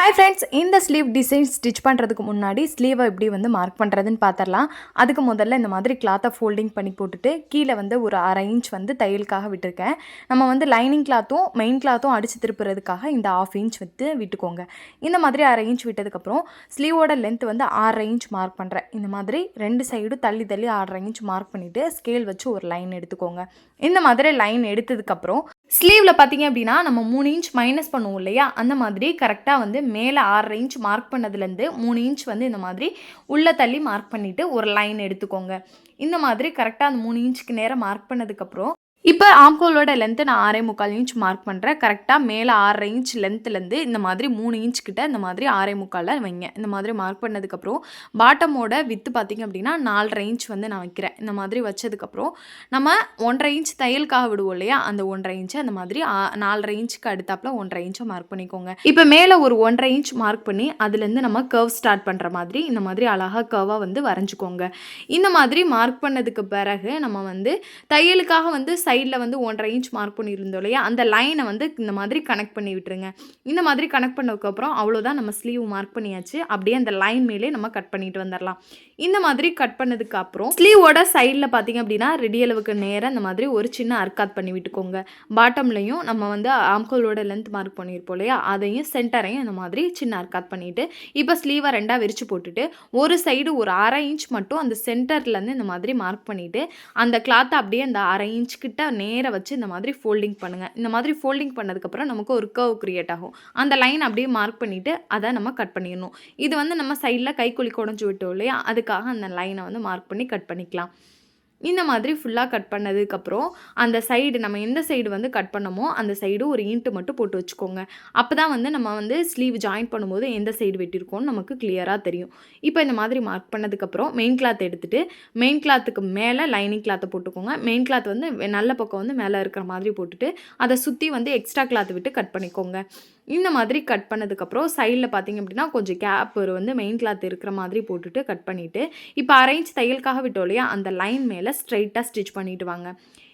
Hi friends இந்த sleeve design stitch பண்ணுறதுக்கு முன்னாடி ஸ்லீவை எப்படி வந்து மார்க் பண்ணுறதுன்னு பார்த்துடலாம் அதுக்கு முதல்ல இந்த மாதிரி கிளாத்தை ஃபோல்டிங் பண்ணி போட்டுட்டு கீழே வந்து ஒரு அரை இன்ச் வந்து தையலுக்காக விட்டுருக்கேன். நம்ம வந்து லைனிங் கிளாத்தும் மெயின் கிளாத்தும் அடித்து திருப்புறதுக்காக இந்த ஆஃப் இன்ச் வந்து விட்டுக்கோங்க. இந்த மாதிரி அரை இன்ச் விட்டதுக்கப்புறம் ஸ்லீவோட லென்த் வந்து ஆறரை இன்ச் மார்க் பண்ணுறேன் இந்த மாதிரி ரெண்டு சைடும் தள்ளி தள்ளி ஆறரை இன்ச் மார்க் பண்ணிவிட்டு ஸ்கேல் வச்சு ஒரு லைன் எடுத்துக்கோங்க. இந்த மாதிரி லைன் எடுத்ததுக்கப்புறம் ஸ்லீவில் பார்த்தீங்க அப்படின்னா நம்ம மூணு இன்ச் மைனஸ் பண்ணுவோம் இல்லையா? அந்த மாதிரி கரெக்டாக வந்து மேலே ஆறரை இன்ச் மார்க் பண்ணதுலேருந்து மூணு இன்ச் வந்து இந்த மாதிரி உள்ளே தள்ளி மார்க் பண்ணிவிட்டு ஒரு லைன் எடுத்துக்கோங்க. இந்த மாதிரி கரெக்டாக அந்த மூணு இன்ச்சுக்கு நேரம் மார்க் பண்ணதுக்கப்புறம் இப்போ ஆம்கோலோட லென்த்து நான் ஆறே முக்கால் இன்ச் மார்க் பண்ணுறேன் கரெக்டாக மேலே ஆறரை இன்ச் லென்த்துலேருந்து இந்த மாதிரி மூணு இன்ச் கிட்ட இந்த மாதிரி ஆறே முக்காலில் வைங்க. இந்த மாதிரி மார்க் பண்ணதுக்கப்புறம் பாட்டமோட வித்து பார்த்திங்க அப்படின்னா நாலரை இன்ச் வந்து நான் வைக்கிறேன். இந்த மாதிரி வச்சதுக்கப்புறம் நம்ம ஒன்றரை இன்ச் தையலுக்காக விடுவோம் இல்லையா? அந்த ஒன்றரை இன்ச்சு அந்த மாதிரி நாலரை இன்ச்சுக்கு அடுத்தாப்புல ஒன்றரை இன்ச்சை மார்க் பண்ணிக்கோங்க. இப்போ மேலே ஒரு ஒன்றரை இன்ச் மார்க் பண்ணி அதுலேருந்து நம்ம கர்வ் ஸ்டார்ட் பண்ணுற மாதிரி இந்த மாதிரி அழகாக கர்வாக வந்து வரைஞ்சிக்கோங்க. இந்த மாதிரி மார்க் பண்ணதுக்கு பிறகு நம்ம வந்து தையலுக்காக வந்து சைடில் வந்து ஒன்றரை இன்ச் மார்க் பண்ணியிருந்தோம் இல்லையா? அந்த லைனை வந்து இந்த மாதிரி கனெக்ட் பண்ணி விட்டுருங்க. இந்த மாதிரி கனெக்ட் பண்ணதுக்கப்புறம் அவ்வளோதான் நம்ம ஸ்லீவ் மார்க் பண்ணியாச்சு. அப்படியே அந்த லைன் மேலே நம்ம கட் பண்ணிட்டு வந்துடலாம் இந்த மாதிரி கட் பண்ணதுக்கு அப்புறம் ஸ்லீவோட சைடில் பார்த்தீங்க அப்படின்னா ரெடி அளவுக்கு நேராக இந்த மாதிரி ஒரு சின்ன அர்க்காத் பண்ணி விட்டுக்கோங்க. பாட்டம்லையும் நம்ம வந்து ஆம்கோலோட லென்த் மார்க் பண்ணியிருப்போம் இல்லையா? அதையும் சென்டரையும் இந்த மாதிரி சின்ன அர்க்காத் பண்ணிவிட்டு இப்போ ஸ்லீவை ரெண்டாக விரிச்சு போட்டுட்டு ஒரு சைடு ஒரு அரை இன்ச் மட்டும் அந்த சென்டர்லேருந்து இந்த மாதிரி மார்க் பண்ணிவிட்டு அந்த கிளாத்தை அப்படியே அந்த அரை இன்ச் கிட்ட நேராக வச்சு இந்த மாதிரி ஃபோல்டிங் பண்ணுங்கள் இந்த மாதிரி ஃபோல்டிங் பண்ணதுக்கப்புறம் நமக்கு ஒரு கர்வ் க்ரியேட் ஆகும். அந்த லைன் அப்படியே மார்க் பண்ணிவிட்டு அதை நம்ம கட் பண்ணிடணும். இது வந்து நம்ம சைடில் கைக்குழி குடஞ்சி விட்டோம் இல்லையா? அதுக்காக அந்த லைனை வந்து மார்க் பண்ணி கட் பண்ணிக்கலாம். இந்த மாதிரி ஃபுல்லாக கட் பண்ணதுக்கப்புறம் அந்த சைடு நம்ம எந்த சைடு வந்து கட் பண்ணமோ அந்த சைடு ஒரு இன்ட்டு மட்டும் போட்டு வச்சுக்கோங்க. அப்போ தான் வந்து நம்ம வந்து ஸ்லீவ் ஜாயின் பண்ணும்போது எந்த சைடு வெட்டியிருக்கோம்னு நமக்கு கிளியராக தெரியும். இப்போ இந்த மாதிரி மார்க் பண்ணதுக்கப்புறம் மெயின் கிளாத் எடுத்துகிட்டு மெயின் கிளாத்துக்கு மேலே லைனிங் கிளாத்தை போட்டுக்கோங்க. மெயின் கிளாத் வந்து நல்ல பக்கம் வந்து மேலே இருக்கிற மாதிரி போட்டுட்டு அதை சுற்றி வந்து எக்ஸ்ட்ரா கிளாத் விட்டு கட் பண்ணிக்கோங்க. இந்த மாதிரி கட் பண்ணதுக்கப்புறம் சைடில் பார்த்தீங்க அப்படின்னா கொஞ்சம் கேப் ஒரு வந்து மெயின் கிளாத் இருக்கிற மாதிரி போட்டுட்டு கட் பண்ணிவிட்டு இப்போ அரேஞ்ச் தையலுக்காக விட்டோம் இல்லையா? அந்த லைன் மேலே ஸ்ட்ரைட்டாக ஸ்டிச் பண்ணிவிட்டு வாங்க.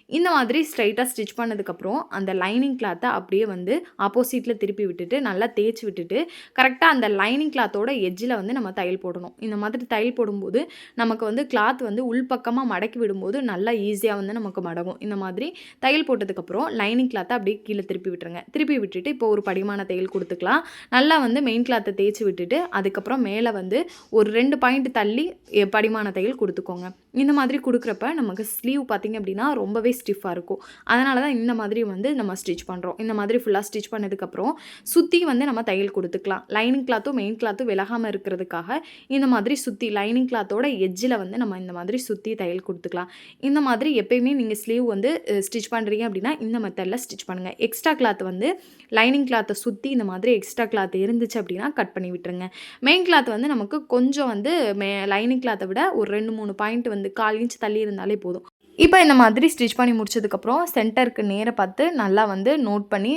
இந்த மாதிரி ஸ்ட்ரைட்டாக ஸ்டிச் பண்ணதுக்கப்புறம் அந்த லைனிங் கிளாத்தை அப்படியே வந்து ஆப்போசிட்டில் திருப்பி விட்டுட்டு நல்லா தேய்ச்சி விட்டுட்டு கரெக்டாக அந்த லைனிங் கிளாத்தோட எஜ்ஜில் வந்து நம்ம தையல் போடணும். இந்த மாதிரி தையல் போடும்போது நமக்கு வந்து கிளாத் வந்து உள்பக்கமாக மடக்கி விடும்போது நல்லா ஈஸியாக வந்து நமக்கு மடங்கும். இந்த மாதிரி தையல் போட்டதுக்கப்புறம் லைனிங் கிளாத்தை அப்படியே கீழே திருப்பி விட்டுருங்க. திருப்பி விட்டுட்டு இப்போ ஒரு படிமான தையல் கொடுத்துக்கலாம். நல்லா வந்து மெயின் கிளாத்தை தேய்ச்சி விட்டுட்டு அதுக்கப்புறம் மேலே வந்து ஒரு ரெண்டு பாயிண்ட் தள்ளி எ, படிமான தையல் கொடுத்துக்கோங்க. இந்த மாதிரி கொடுக்குறப்ப நமக்கு ஸ்லீவ் பார்த்தீங்க அப்படின்னா ரொம்பவே ஸ்டிஃபாக இருக்கும். அதனால தான் இந்த மாதிரி வந்து நம்ம ஸ்டிச் பண்ணுறோம் இந்த மாதிரி ஃபுல்லாக ஸ்டிச் பண்ணதுக்கப்புறம் சுற்றி வந்து நம்ம தையல் கொடுத்துக்கலாம். லைனிங் கிளாத்தும் மெயின் கிளாத்தும் விலகாமல் இருக்கிறதுக்காக இந்த மாதிரி சுற்றி லைனிங் கிளாத்தோட எஜ்ஜில் வந்து நம்ம இந்த மாதிரி சுற்றி தையல் கொடுத்துக்கலாம். இந்த மாதிரி எப்பயுமே நீங்கள் ஸ்லீவ் வந்து ஸ்டிச் பண்ணுறீங்க அப்படின்னா இந்த மெத்தடில் ஸ்டிச் பண்ணுங்கள் எக்ஸ்ட்ரா கிளாத் வந்து லைனிங் கிளாத்தை சுற்றி இந்த மாதிரி எக்ஸ்ட்ரா கிளாத் இருந்துச்சு அப்படின்னா கட் பண்ணி விட்டுருங்க. மெயின் கிளாத் வந்து நமக்கு கொஞ்சம் வந்து மே லைனிங் கிளாத்தை விட ஒரு ரெண்டு மூணு பாயிண்ட் வந்து கால் இன்ச் தள்ளி இருந்தாலே போதும். இப்போ இந்த மாதிரி ஸ்டிச் பண்ணி முடிச்சதுக்கப்புறம் சென்டருக்கு நேராக பார்த்து நல்லா வந்து நோட் பண்ணி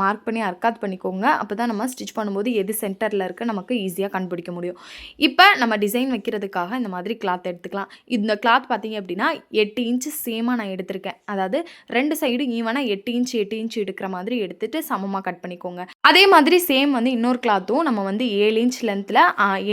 மார்க் பண்ணி அர்க்காத் பண்ணிக்கோங்க. அப்போ தான் நம்ம ஸ்டிச் பண்ணும்போது எது சென்டரில் இருக்க நமக்கு ஈஸியாக கண்டுபிடிக்க முடியும். இப்போ நம்ம டிசைன் வைக்கிறதுக்காக இந்த மாதிரி கிளாத் எடுத்துக்கலாம். இந்த கிளாத் பார்த்தீங்க அப்படின்னா எட்டு இன்ச்சு சேமாக நான் எடுத்திருக்கேன். அதாவது ரெண்டு சைடும் ஈவனாக எட்டு இன்ச் எட்டு இன்ச் எடுக்கிற மாதிரி எடுத்துகிட்டு சமமாக கட் பண்ணிக்கோங்க. அதே மாதிரி சேம் வந்து இன்னொரு கிளாத்தும் நம்ம வந்து ஏழு இன்ச் லென்த்தில்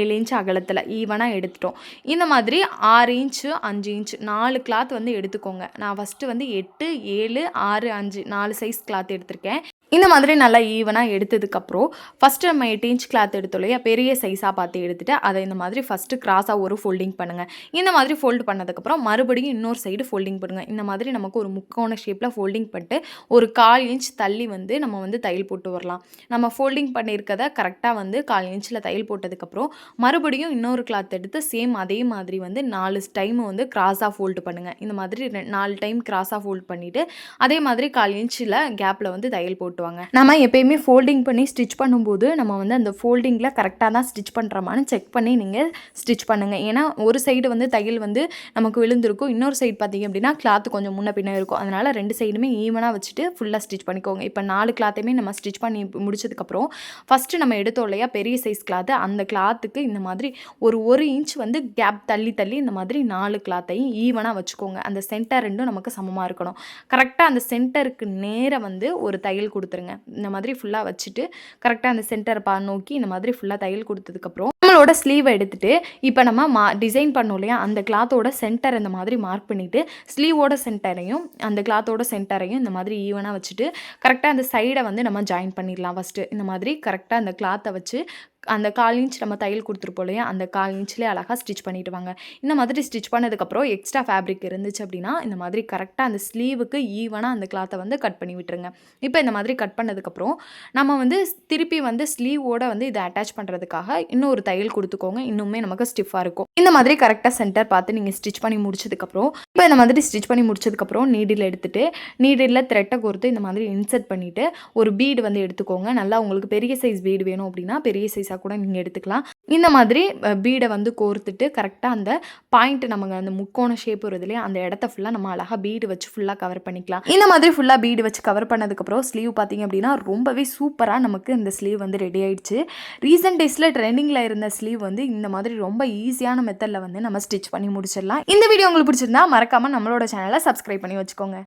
ஏழு இன்ச் அகலத்தில் ஈவனாக எடுத்துட்டோம். இந்த மாதிரி ஆறு இன்ச்சு அஞ்சு இன்ச் நாலு கிளாத் வந்து எடுத்துக்கோங்க. நான் ஃபஸ்ட்டு வந்து எட்டு ஏழு ஆறு அஞ்சு நாலு சைஸ் கிளாத் எடுத்திருக்கேன். இந்த மாதிரி நல்லா ஈவனாக எடுத்ததுக்கப்புறம் ஃபஸ்ட்டு நம்ம எயிட் இன்ச் கிளாத் எடுத்தோம் இல்லையா? பெரிய சைஸாக பார்த்து எடுத்துகிட்டு அதை இந்த மாதிரி ஃபஸ்ட்டு கிராஸாக ஒரு ஃபோல்டிங் பண்ணுங்கள் இந்த மாதிரி ஃபோல்டு பண்ணதுக்கப்புறம் மறுபடியும் இன்னொரு சைடு ஃபோல்டிங் பண்ணுங்கள் இந்த மாதிரி நமக்கு ஒரு முக்கோண ஷேப்பில் ஃபோல்டிங் பண்ணிட்டு ஒரு கால் இன்ச் தள்ளி வந்து நம்ம வந்து தையல் போட்டு வரலாம். நம்ம ஃபோல்டிங் பண்ணியிருக்கத கரெக்டாக வந்து கால் இன்ச்சில் தையல் போட்டதுக்கப்புறம் மறுபடியும் இன்னொரு கிளாத் எடுத்து சேம் அதே மாதிரி வந்து நாலு டைம் வந்து கிராஸாக ஃபோல்டு பண்ணுங்கள் இந்த மாதிரி நாலு டைம் கிராஸாக ஃபோல்ட் பண்ணிவிட்டு அதே மாதிரி கால் இன்ச்சில் கேப்பில் வந்து தையல் காட்டுவாங்க நம்ம எப்பயுமே ஃபோல்டிங் பண்ணி ஸ்டிச் பண்ணும்போது நம்ம வந்து அந்த ஃபோல்டிங்கில் கரெக்டாக தான் ஸ்டிச் பண்ணுறோமான்னு செக் பண்ணி நீங்கள் ஸ்டிச் பண்ணுங்கள் ஏன்னா ஒரு சைடு வந்து தையல் வந்து நமக்கு விழுந்திருக்கும். இன்னொரு சைடு பார்த்தீங்க அப்படின்னா கிளாத் கொஞ்சம் முன்ன பின்ன இருக்கும். அதனால் ரெண்டு சைடுமே ஈவனாக வச்சுட்டு ஃபுல்லாக ஸ்டிச் பண்ணிக்கோங்க. இப்போ நாலு கிளாத்தையுமே நம்ம ஸ்டிச் பண்ணி முடிச்சதுக்கப்புறம் ஃபஸ்ட்டு நம்ம எடுத்தோம் இல்லையா பெரிய சைஸ் கிளாத்து அந்த கிளாத்துக்கு இந்த மாதிரி ஒரு ஒரு இன்ச் வந்து கேப் தள்ளி தள்ளி இந்த மாதிரி நாலு கிளாத்தையும் ஈவனாக வச்சுக்கோங்க. அந்த சென்டர் ரெண்டும் நமக்கு சமமாக இருக்கணும். கரெக்டாக அந்த சென்டருக்கு நேராக வந்து ஒரு தையல் கொடுத்து கொடுத்துருங்க. இந்த மாதிரி ஃபுல்லாக வச்சுட்டு கரெக்டாக அந்த சென்டர் பா நோக்கி இந்த மாதிரி ஃபுல்லாக தையல் கொடுத்ததுக்கப்புறம் நம்மளோட ஸ்லீவை எடுத்துட்டு இப்போ நம்ம மா டிசைன் பண்ணோம் இல்லையா? அந்த கிளாத்தோட சென்டர் இந்த மாதிரி மார்க் பண்ணிவிட்டு ஸ்லீவோட சென்டரையும் அந்த கிளாத்தோட சென்டரையும் இந்த மாதிரி ஈவனாக வச்சுட்டு கரெக்டாக அந்த சைடை வந்து நம்ம ஜாயின் பண்ணிடலாம். ஃபஸ்ட்டு இந்த மாதிரி கரெக்டாக அந்த கிளாத்தை வச்சு அந்த கால் இன்ச் நம்ம தையல் கொடுத்துருப்போம் இல்லையா? அந்த கால் இன்ச்லேயே அழகாக ஸ்டிச் பண்ணிட்டு வாங்க. இந்த மாதிரி ஸ்டிச் பண்ணதுக்கப்புறம் எக்ஸ்ட்ரா ஃபேப்ரிக் இருந்துச்சு அப்படின்னா இந்த மாதிரி கரெக்டாக அந்த ஸ்லீவுக்கு ஈவனாக அந்த கிளாத்தை வந்து கட் பண்ணி விட்டுருங்க. இப்போ இந்த மாதிரி கட் பண்ணதுக்கப்புறம் நம்ம வந்து திருப்பி வந்து ஸ்லீவோட வந்து இதை அட்டாச் பண்ணுறதுக்காக இன்னொரு தையல் கொடுத்துக்கோங்க. இன்னுமே நமக்கு ஸ்டிஃபாக இருக்கும். இந்த மாதிரி கரெக்டாக சென்டர் பார்த்து நீங்கள் ஸ்டிச் பண்ணி முடிச்சதுக்கப்புறம் இப்போ இந்த மாதிரி ஸ்டிச் பண்ணி முடிச்சதுக்கப்புறம் நீடில் எடுத்துட்டு நீடில் த்ரெட்டை கோர்த்து இந்த மாதிரி இன்சர்ட் பண்ணிவிட்டு ஒரு பீடு வந்து எடுத்துக்கோங்க. நல்லா உங்களுக்கு பெரிய சைஸ் பீடு வேணும் அப்படின்னா பெரிய சைஸ் சைஸாக கூட நீங்கள் எடுத்துக்கலாம். இந்த மாதிரி பீடை வந்து கோர்த்துட்டு கரெக்டாக அந்த பாயிண்ட் நமக்கு அந்த முக்கோண ஷேப் வருது இல்லையா அந்த இடத்த ஃபுல்லாக நம்ம அழகாக பீடு வச்சு ஃபுல்லாக கவர் பண்ணிக்கலாம். இந்த மாதிரி ஃபுல்லாக பீடு வச்சு கவர் பண்ணதுக்கப்புறம் ஸ்லீவ் பார்த்தீங்க அப்படின்னா ரொம்பவே சூப்பராக நமக்கு இந்த ஸ்லீவ் வந்து ரெடி ஆயிடுச்சு. ரீசெண்ட் டேஸில் ட்ரெண்டிங்கில் இருந்த ஸ்லீவ் வந்து இந்த மாதிரி ரொம்ப ஈஸியான மெத்தடில் வந்து நம்ம ஸ்டிச் பண்ணி முடிச்சிடலாம். இந்த வீடியோ உங்களுக்கு பிடிச்சிருந்தா மறக்காமல் நம்மளோட சேனலை சப்ஸ்கிரைப் பண்ணி வச்சுக்கோங்க.